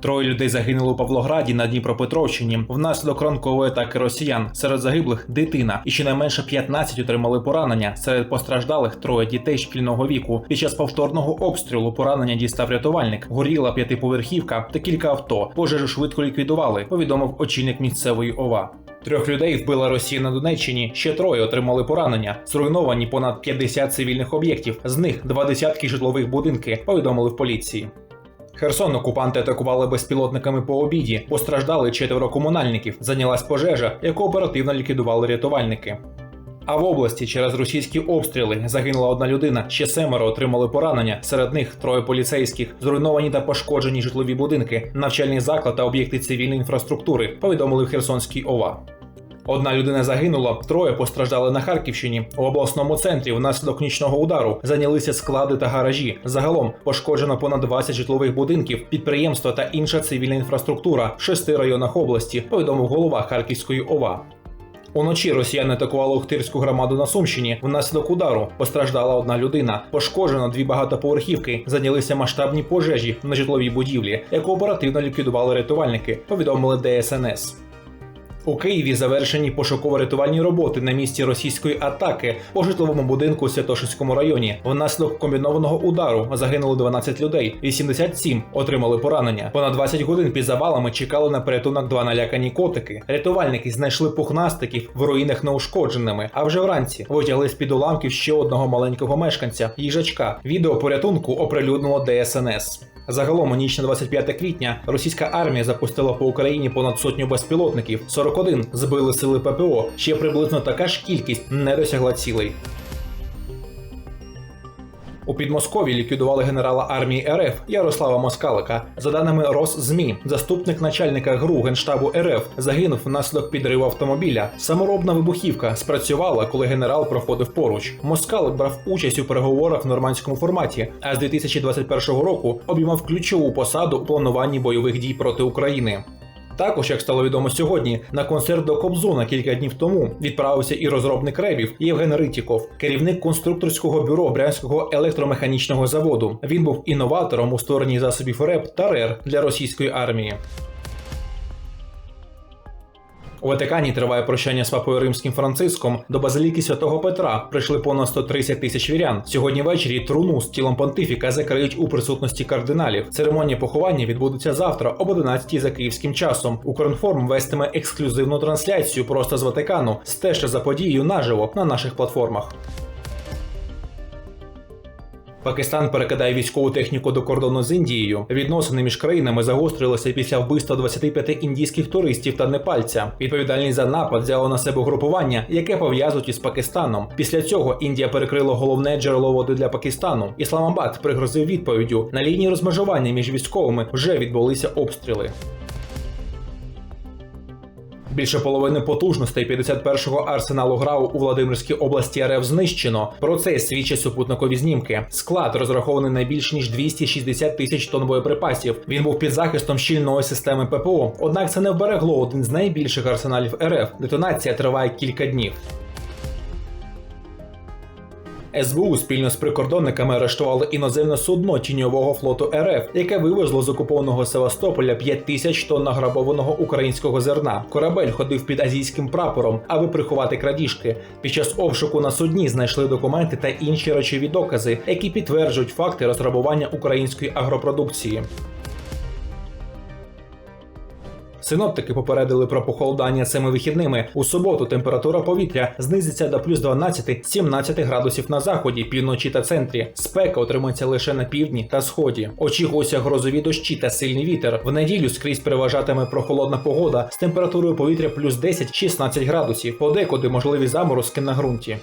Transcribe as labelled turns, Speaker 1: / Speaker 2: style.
Speaker 1: Троє людей загинули у Павлограді на Дніпропетровщині внаслідок ранкової атаки росіян. Серед загиблих дитина, і щонайменше 15 отримали поранення. Серед постраждалих троє дітей шкільного віку. Під час повторного обстрілу поранення дістав рятувальник. Горіла п'ятиповерхівка та кілька авто. Пожежу швидко ліквідували. Повідомив очільник місцевої ОВА. Трьох людей вбила Росія на Донеччині. Ще троє отримали поранення. Зруйновані понад 50 цивільних об'єктів. З них два десятки житлових будинки. Повідомили в поліції. Херсон окупанти атакували безпілотниками по обіді. Постраждали четверо комунальників. Зайнялась пожежа, яку оперативно ліквідували рятувальники. А в області через російські обстріли загинула одна людина, ще семеро отримали поранення. Серед них троє поліцейських, зруйновані та пошкоджені житлові будинки, навчальний заклад та об'єкти цивільної інфраструктури. Повідомили в Херсонській ОВА. Одна людина загинула, троє постраждали на Харківщині. У обласному центрі внаслідок нічного удару зайнялися склади та гаражі. Загалом пошкоджено понад 20 житлових будинків, підприємства та інша цивільна інфраструктура в шести районах області. Повідомив голова Харківської ОВА. Уночі росіяни атакували Ухтирську громаду на Сумщині. Внаслідок удару постраждала одна людина. Пошкоджено дві багатоповерхівки. Зайнялися масштабні пожежі на житловій будівлі, яку оперативно ліквідували рятувальники. Повідомили ДСНС. У Києві завершені пошуково-рятувальні роботи на місці російської атаки по житловому будинку у Святошинському районі. Внаслідок комбінованого удару загинули 12 людей, 87 отримали поранення. Понад 20 годин під завалами чекали на порятунок два налякані котики. Рятувальники знайшли пухнастиків в руїнах неушкодженими. А вже вранці витягли з під уламків ще одного маленького мешканця їжачка. Відео порятунку оприлюднило ДСНС. Загалом у ніч на 25 квітня російська армія запустила по Україні понад сотню безпілотників. 41 збили сили ППО. Ще приблизно така ж кількість не досягла цілей. У Підмосков'ї ліквідували генерала армії РФ Ярослава Москалика. За даними Росзмі, заступник начальника ГРУ Генштабу РФ загинув внаслідок підриву автомобіля. Саморобна вибухівка спрацювала, коли генерал проходив поруч. Москалик брав участь у переговорах в нормандському форматі, а з 2021 року обіймав ключову посаду у плануванні бойових дій проти України. Також, як стало відомо сьогодні, на концерт до Кобзона кілька днів тому відправився і розробник ребів Євген Ритіков, керівник конструкторського бюро Брянського електромеханічного заводу. Він був інноватором у створенні засобів РЕП та РЕР для російської армії. У Ватикані триває прощання з папою римським Франциском. До базиліки святого Петра прийшли понад 130 тисяч вірян. Сьогодні ввечері труну з тілом понтифіка закриють у присутності кардиналів. Церемонія поховання відбудеться завтра об 11 за київським часом. Укрінформ вестиме ексклюзивну трансляцію просто з Ватикану. Стежте за подією наживо на наших платформах. Пакистан перекидає військову техніку до кордону з Індією. Відносини між країнами загострилися після вбивства 25 індійських туристів та непальця. Відповідальність за напад взяло на себе групування, яке пов'язують із Пакистаном. Після цього Індія перекрила головне джерело води для Пакистану. Ісламабад пригрозив відповіддю. На лінії розмежування між військовими вже відбулися обстріли. Більше половини потужностей 51-го арсеналу ГРАУ у Владимирській області РФ знищено. Про це свідчать супутникові знімки. Склад розрахований на більш ніж 260 тисяч тонн боєприпасів. Він був під захистом щільної системи ППО. Однак це не вберегло один з найбільших арсеналів РФ. Детонація триває кілька днів. СБУ спільно з прикордонниками арештували іноземне судно тіньового флоту РФ, яке вивезло з окупованого Севастополя 5 тисяч тонн награбованого українського зерна. Корабель ходив під азійським прапором, аби приховати крадіжки. Під час обшуку на судні знайшли документи та інші речові докази, які підтверджують факти розграбування української агропродукції. Синоптики попередили про похолодання цими вихідними. У суботу температура повітря знизиться до плюс 12-17 градусів на заході, півночі та центрі. Спека отримається лише на півдні та сході. Очікуються грозові дощі та сильний вітер. В неділю скрізь переважатиме прохолодна погода з температурою повітря плюс 10-16 градусів. Подекуди можливі заморозки на ґрунті.